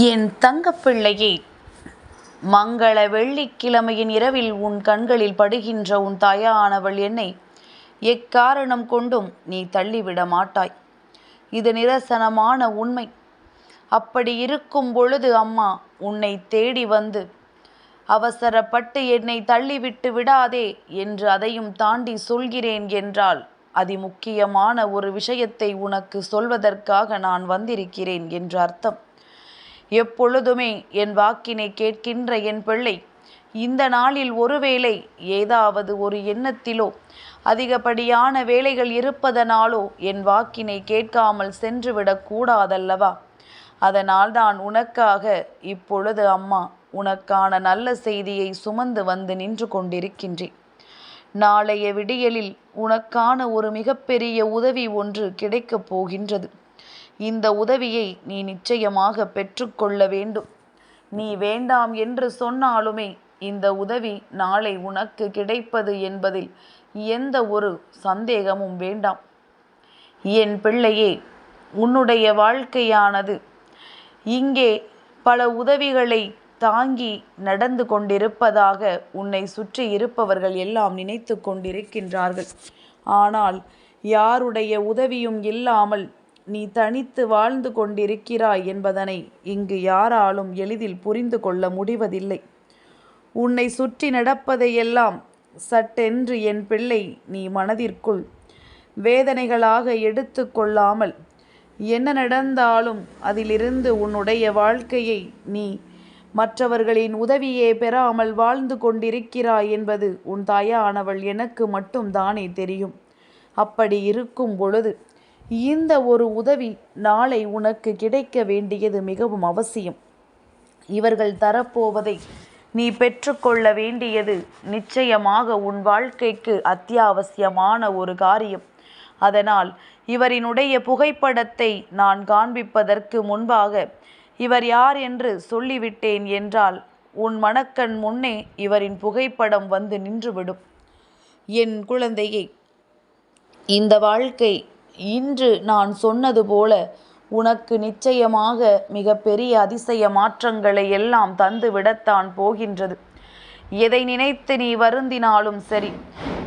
என் தங்கப்பிள்ளையே மங்கள வெள்ளிக்கிழமையின் இரவில் உன் கண்களில் படுகின்ற உன் தாயானவள் என்னை எக்காரணம் கொண்டும் நீ தள்ளிவிட மாட்டாய். இது நிரசனமான உண்மை. அப்படி இருக்கும் பொழுது அம்மா உன்னை தேடி வந்து அவசரப்பட்டு என்னை தள்ளிவிட்டு விடாதே என்று அதையும் தாண்டி சொல்கிறேன் என்றால் அதிமுக்கியமான ஒரு விஷயத்தை உனக்கு சொல்வதற்காக நான் வந்திருக்கிறேன் என்று அர்த்தம். எப்பொழுதுமே என் வாக்கினை கேட்கின்ற என் பிள்ளை இந்த நாளில் ஒருவேளை ஏதாவது ஒரு எண்ணத்திலோ அதிகப்படியான வேலைகள் இருப்பதனாலோ என் வாக்கினை கேட்காமல் சென்றுவிடக் கூடாதல்லவா? அதனால்தான் உனக்காக இப்பொழுது அம்மா உனக்கான நல்ல செய்தியை சுமந்து வந்து நின்று கொண்டிருக்கின்றேன். நாளைய விடியலில் உனக்கான ஒரு மிகப்பெரிய உதவி ஒன்று கிடைக்கப் போகின்றது. இந்த உதவியை நீ நிச்சயமாக பெற்றுக்கொள்ள வேண்டும். நீ வேண்டாம் என்று சொன்னாலுமே இந்த உதவி நாளை உனக்கு கிடைப்பது என்பதில் எந்த ஒரு சந்தேகமும் வேண்டாம். என் பிள்ளையே உன்னுடைய வாழ்க்கையானது இங்கே பல உதவிகளை தாங்கி நடந்து கொண்டிருப்பதாக உன்னை சுற்றி இருப்பவர்கள் எல்லாம் நினைத்து கொண்டிருக்கின்றார்கள். ஆனால் யாருடைய உதவியும் இல்லாமல் நீ தனித்து வாழ்ந்து கொண்டிருக்கிறாய் என்பதனை இங்கு யாராலும் எளிதில் புரிந்து கொள்ள முடிவதில்லை. உன்னை சுற்றி நடப்பதையெல்லாம் சட்டென்று என் பிள்ளை நீ மனதிற்குள் வேதனைகளாக எடுத்து கொள்ளாமல் என்ன நடந்தாலும் அதிலிருந்து உன்னுடைய வாழ்க்கையை நீ மற்றவர்களின் உதவியே பெறாமல் வாழ்ந்து கொண்டிருக்கிறாய் என்பது உன் தாயானவள் எனக்கு மட்டும் தானே தெரியும். அப்படி இருக்கும் பொழுது இந்த ஒரு உதவி நாளை உனக்கு கிடைக்க வேண்டியது மிகவும் அவசியம். இவர்கள் தரப்போவதை நீ பெற்றுக்கொள்ள வேண்டியது நிச்சயமாக உன் வாழ்க்கைக்கு அத்தியாவசியமான ஒரு காரியம். அதனால் இவரினுடைய புகைப்படத்தை நான் காண்பிப்பதற்கு முன்பாக இவர் யார் என்று சொல்லிவிட்டேன் என்றால் உன் மனக்கண் முன்னே இவரின் புகைப்படம் வந்து நின்றுவிடும். என் குழந்தையே இந்த வாழ்க்கை இன்று நான் சொன்னது போல உனக்கு நிச்சயமாக மிக பெரிய அதிசய மாற்றங்களை எல்லாம் தந்து விடத்தான் போகின்றது. எதை நினைத்து நீ வருந்தினாலும் சரி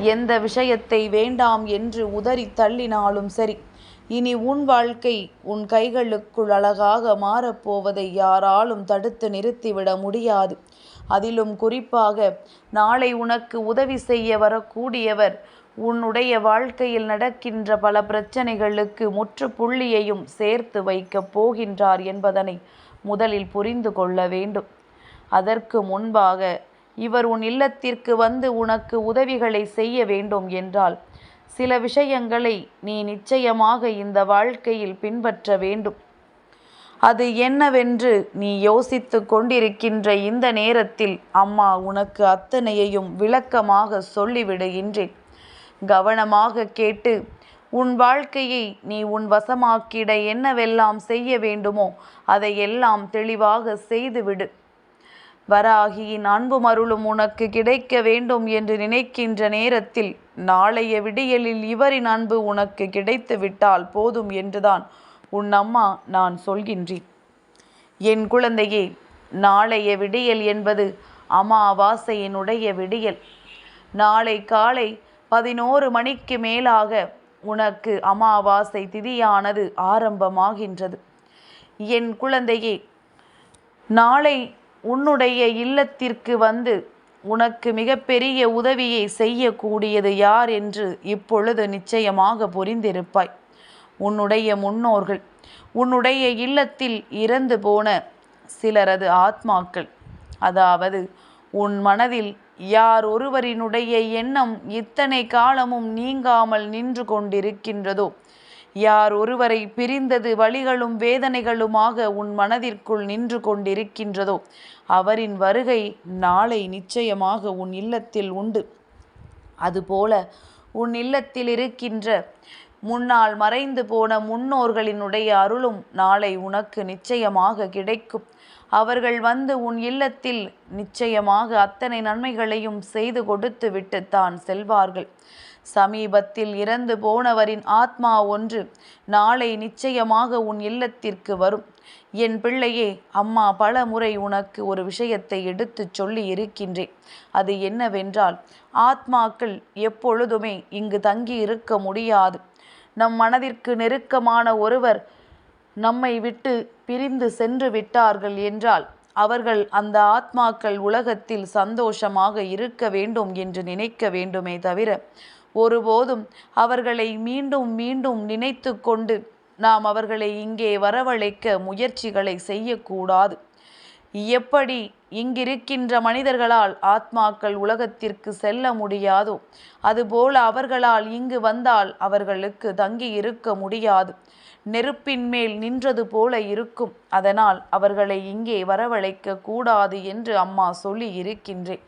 எந்த விஷயத்தை வேண்டாம் என்று உதறி தள்ளினாலும் சரி இனி உன் வாழ்க்கை உன் கைகளுக்குள் அழகாக மாறப்போவதை யாராலும் தடுத்து நிறுத்திவிட முடியாது. அதிலும் குறிப்பாக நாளை உனக்கு உதவி செய்ய வரக்கூடியவர் உன்னுடைய வாழ்க்கையில் நடக்கின்ற பல பிரச்சனைகளுக்கு முற்றுப்புள்ளியையும் சேர்த்து வைக்கப் போகின்றார் என்பதனை முதலில் புரிந்து கொள்ள வேண்டும். அதற்கு முன்பாக இவர் உன் இல்லத்திற்கு வந்து உனக்கு உதவிகளை செய்ய வேண்டும் என்றால் சில விஷயங்களை நீ நிச்சயமாக இந்த வாழ்க்கையில் பின்பற்ற வேண்டும். அது என்னவென்று நீ யோசித்து கொண்டிருக்கின்ற இந்த நேரத்தில் அம்மா உனக்கு அத்தனையையும் விளக்கமாக சொல்லிவிடுகின்றேன். கவனமாக கேட்டு உன் வாழ்க்கையை நீ உன் வசமாக்கிட என்னவெல்லாம் செய்ய வேண்டுமோ அதையெல்லாம் தெளிவாக செய்துவிடு. வராகியின் அன்பும் அருளும் உனக்கு கிடைக்க வேண்டும் என்று நினைக்கின்ற நேரத்தில் நாளைய விடியலில் இவரின் அன்பு உனக்கு கிடைத்து விட்டால் போதும் என்றுதான் உன் அம்மா நான் சொல்கின்றேன். என் குழந்தையே நாளைய விடியல் என்பது அமாவாசையினுடைய விடியல். நாளை காலை பதினோரு மணிக்கு மேலாக உனக்கு அமாவாசை திதியானது ஆரம்பமாகின்றது. என் குழந்தையே நாளை உன்னுடைய இல்லத்திற்கு வந்து உனக்கு மிகப்பெரிய உதவியை செய்யக்கூடியது யார் என்று இப்பொழுது நிச்சயமாக புரிந்திருப்பாய். உன்னுடைய முன்னோர்கள் உன்னுடைய இல்லத்தில் இறந்து போன சிலரது ஆத்மாக்கள் அதாவது உன் மனதில் யார் ஒருவரினுடைய எண்ணம் இத்தனை காலமும் நீங்காமல் நின்று கொண்டிருக்கின்றதோ? யார் ஒருவரை பிரிந்தது வழிகளும் வேதனைகளுமாக உன் மனதிற்குள் நின்று கொண்டிருக்கின்றதோ? அவரின் வருகை நாளை நிச்சயமாக உன் இல்லத்தில் உண்டு. அதுபோல உன் இல்லத்தில் இருக்கின்ற முன்னால் மறைந்து போன முன்னோர்களினுடைய அருளும் நாளை உனக்கு நிச்சயமாக கிடைக்கும். அவர்கள் வந்து உன் இல்லத்தில் நிச்சயமாக அத்தனை நன்மைகளையும் செய்து கொடுத்து விட்டுத்தான் செல்வார்கள். சமீபத்தில் இறந்து போனவரின் ஆத்மா ஒன்று நாளை நிச்சயமாக உன் இல்லத்திற்கு வரும். என் பிள்ளையே அம்மா பல முறை உனக்கு ஒரு விஷயத்தை எடுத்துச் சொல்லி இருக்கின்றேன். அது என்னவென்றால் ஆத்மாக்கள் எப்பொழுதுமே இங்கு தங்கி இருக்க முடியாது. நம் மனதிற்கு நெருக்கமான ஒருவர் நம்மை விட்டு பிரிந்து சென்று விட்டார்கள் என்றால் அவர்கள் அந்த ஆத்மாக்கள் உலகத்தில் சந்தோஷமாக இருக்க வேண்டும் என்று நினைக்க வேண்டுமே தவிர ஒருபோதும் அவர்களை மீண்டும் மீண்டும் நினைத்து கொண்டு நாம் அவர்களை இங்கே வரவழைக்க முயற்சிகளை செய்யக்கூடாது. எப்படி இங்கிருக்கின்ற மனிதர்களால் ஆத்மாக்கள் உலகத்திற்கு செல்ல முடியாதோ அதுபோல அவர்களால் இங்கு வந்தால் அவர்களுக்கு தங்கி இருக்க முடியாது. நெருப்பின் மேல் நின்றது போல இருக்கும். அதனால் அவர்களை இங்கே வரவழைக்க கூடாது என்று அம்மா சொல்லி இருக்கின்றேன்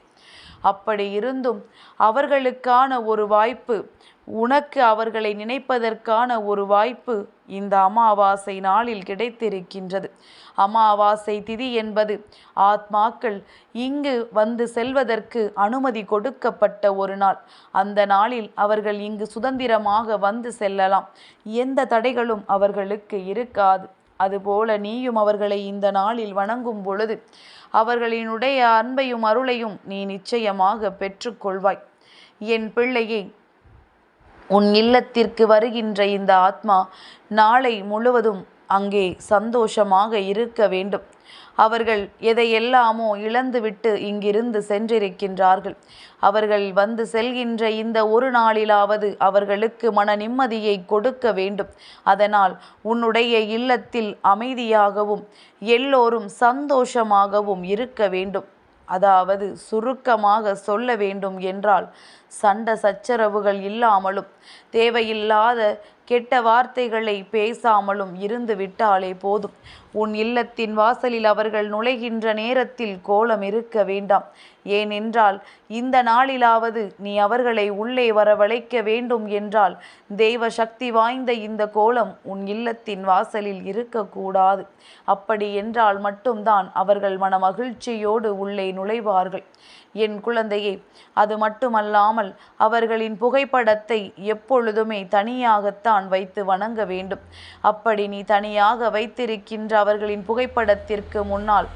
அப்படி இருந்தும் அவர்களுக்கான ஒரு வாய்ப்பு உனக்கு அவர்களை நினைப்பதற்கான ஒரு வாய்ப்பு இந்த அமாவாசை நாளில் கிடைத்திருக்கின்றது. அமாவாசை திதி என்பது ஆத்மாக்கள் இங்கு வந்து செல்வதற்கு அனுமதி கொடுக்கப்பட்ட ஒரு நாள். அந்த நாளில் அவர்கள் இங்கு சுதந்திரமாக வந்து செல்லலாம். எந்த தடைகளும் அவர்களுக்கு இருக்காது. அதுபோல நீயும் அவர்களை இந்த நாளில் வணங்கும் பொழுது அவர்களினுடைய அன்பையும் அருளையும் நீ நிச்சயமாக பெற்றுக்கொள்வாய். என் பிள்ளையை உன் இல்லத்திற்கு வருகின்ற இந்த ஆத்மா நாளை முழுவதும் அங்கே சந்தோஷமாக இருக்க வேண்டும். அவர்கள் எதையெல்லாமோ இழந்துவிட்டு இங்கிருந்து சென்றிருக்கின்றார்கள். அவர்கள் வந்து செல்கின்ற இந்த ஒரு நாளிலாவது அவர்களுக்கு மன நிம்மதியை கொடுக்க வேண்டும். அதனால் உன்னுடைய இல்லத்தில் அமைதியாகவும் எல்லோரும் சந்தோஷமாகவும் இருக்க வேண்டும். அதாவது சுருக்கமாக சொல்ல வேண்டும் என்றால் சண்ட சச்சரவுகள் இல்லாமலும் தேவையில்லாத கெட்ட வார்த்தைகளை பேசாமலும் இருந்து விட்டாலே போதும். உன் இல்லத்தின் வாசலில் அவர்கள் நுழைகின்ற நேரத்தில் கோலம் இருக்க வேண்டாம். ஏனென்றால் இந்த நாளிலாவது நீ அவர்களை உள்ளே வரவழைக்க வேண்டும் என்றால் தெய்வ சக்தி வாய்ந்த இந்த கோலம் உன் இல்லத்தின் வாசலில் இருக்கக்கூடாது. அப்படி என்றால் மட்டும்தான் அவர்கள் மன மகிழ்ச்சியோடு உள்ளே நுழைவார்கள். என் குழந்தையே அது மட்டுமல்லாமல் அவர்களின் புகைப்படத்தை எப்பொழுதுமே தனியாகத்தான் வைத்து வணங்க வேண்டும். அப்படி நீ தனியாக வைத்திருக்கின்ற அவர்களின் புகைப்படத்திற்கு முன்னால்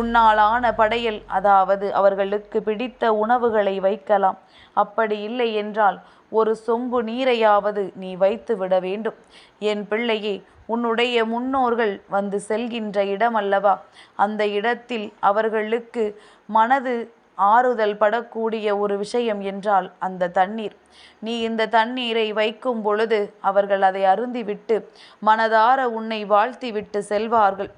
உன்னாலான படையல் அதாவது அவர்களுக்கு பிடித்த உணவுகளை வைக்கலாம். அப்படி இல்லை என்றால் ஒரு சொம்பு நீரையாவது நீ வைத்து விட வேண்டும். என் பிள்ளையே உன்னுடைய முன்னோர்கள் வந்து செல்கின்ற இடமல்லவா? அந்த இடத்தில் அவர்களுக்கு மனது ஆறுதல் படக்கூடிய ஒரு விஷயம் என்றால் அந்த தண்ணீர். நீ இந்த தண்ணீரை வைக்கும் பொழுது அவர்கள் அதை அருந்திவிட்டு மனதார உன்னை வாழ்த்திவிட்டு செல்வார்கள்.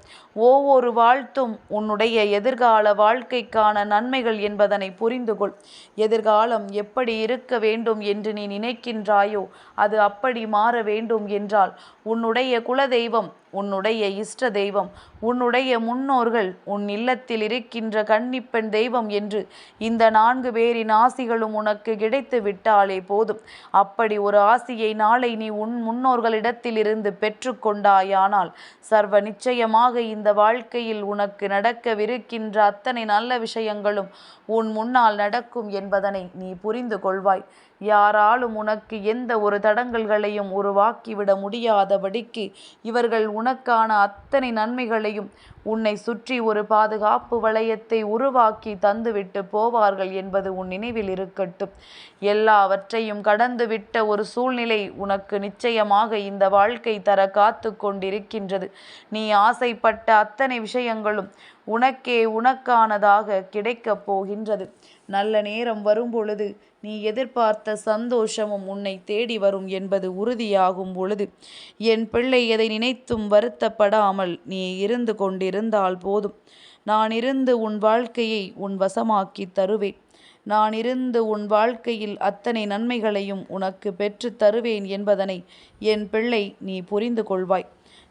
ஒவ்வொரு வாழ்த்தும் உன்னுடைய எதிர்கால வாழ்க்கைக்கான நன்மைகள் என்பதனை புரிந்து கொள் எதிர்காலம் எப்படி இருக்க வேண்டும் என்று நீ நினைக்கின்றாயோ அது அப்படி மாற வேண்டும் என்றால் உன்னுடைய குலதெய்வம் உன்னுடைய இஷ்ட தெய்வம் உன்னுடைய முன்னோர்கள் உன் இல்லத்தில் இருக்கின்ற கன்னிப்பெண் தெய்வம் என்று இந்த நான்கு பேரின் ஆசிகளும் உனக்கு கிடைத்து விட்டாலே போதும். அப்படி ஒரு ஆசியை நாளை நீ உன் முன்னோர்களிடத்திலிருந்து பெற்றுக்கொண்டாயானால் சர்வ நிச்சயமாக இந்த வாழ்க்கையில் உனக்கு நடக்கவிருக்கின்ற அத்தனை நல்ல விஷயங்களும் உன் முன்னால் நடக்கும் என்பதனை நீ புரிந்து கொள்வாய். யாராலும் உனக்கு எந்த ஒரு தடங்கல்களையும் உருவாக்கிவிட முடியாதபடிக்கு இவர்கள் உனக்கான அத்தனை நன்மைகளையும் உன்னை சுற்றி ஒரு பாதுகாப்பு வளையத்தை உருவாக்கி தந்துவிட்டு போவார்கள் என்பது உன் நினைவில் இருக்கட்டும். எல்லாவற்றையும் கடந்துவிட்ட ஒரு சூழ்நிலை உனக்கு நிச்சயமாக இந்த வாழ்க்கை தர காத்து கொண்டிருக்கின்றது. நீ ஆசைப்பட்ட அத்தனை விஷயங்களும் உனக்கே உனக்கானதாக கிடைக்கப் போகின்றது. நல்ல நேரம் வரும்பொழுது நீ எதிர்பார்த்த சந்தோஷமும் உன்னை தேடி வரும் என்பது உறுதியாகும் பொழுது என் பிள்ளை எதை நினைத்தும் வருத்தப்படாமல் நீ இருந்து கொண்டிருந்தால் போதும். நான் இருந்து உன் வாழ்க்கையை உன் வசமாக்கி தருவேன். நான் இருந்து உன் வாழ்க்கையில் அத்தனை நன்மைகளையும் உனக்கு பெற்று தருவேன் என்பதனை என் பிள்ளை நீ புரிந்து கொள்வாய்.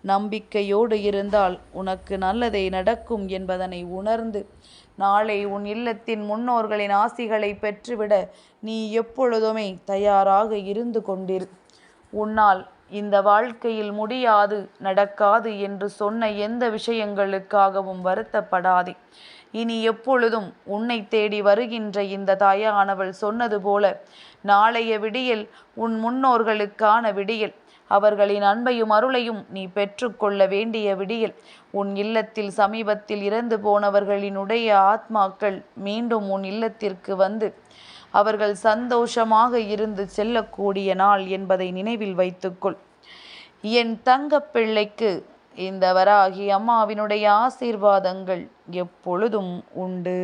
நம்பிக்கையோடு இருந்தால் உனக்கு நல்லதே நடக்கும் என்பதனை உணர்ந்து நாளை உன் இல்லத்தின் முன்னோர்களின் ஆசிகளை பெற்றுவிட நீ எப்பொழுதுமே தயாராக இருந்து கொண்டிரு. உன்னால் இந்த வாழ்க்கையில் முடியாது நடக்காது என்று சொன்ன எந்த விஷயங்களுக்காகவும் வருத்தப்படாதே. இனி எப்பொழுதும் உன்னை தேடி வருகின்ற இந்த தாயானவள் சொன்னது போல நாளைய விடியல் உன் முன்னோர்களுக்கான விடியல். அவர்களின் அன்பையும் அருளையும் நீ பெற்றுக்கொள்ள வேண்டிய விடியல். உன் இல்லத்தில் சமீபத்தில் இறந்து போனவர்களினுடைய ஆத்மாக்கள் மீண்டும் உன் இல்லத்திற்கு வந்து அவர்கள் சந்தோஷமாக இருந்து செல்லக்கூடிய நாள் என்பதை நினைவில் வைத்துக்கொள். என் தங்க பிள்ளைக்கு இந்த வராகி அம்மாவினுடைய ஆசீர்வாதங்கள் எப்பொழுதும் உண்டு.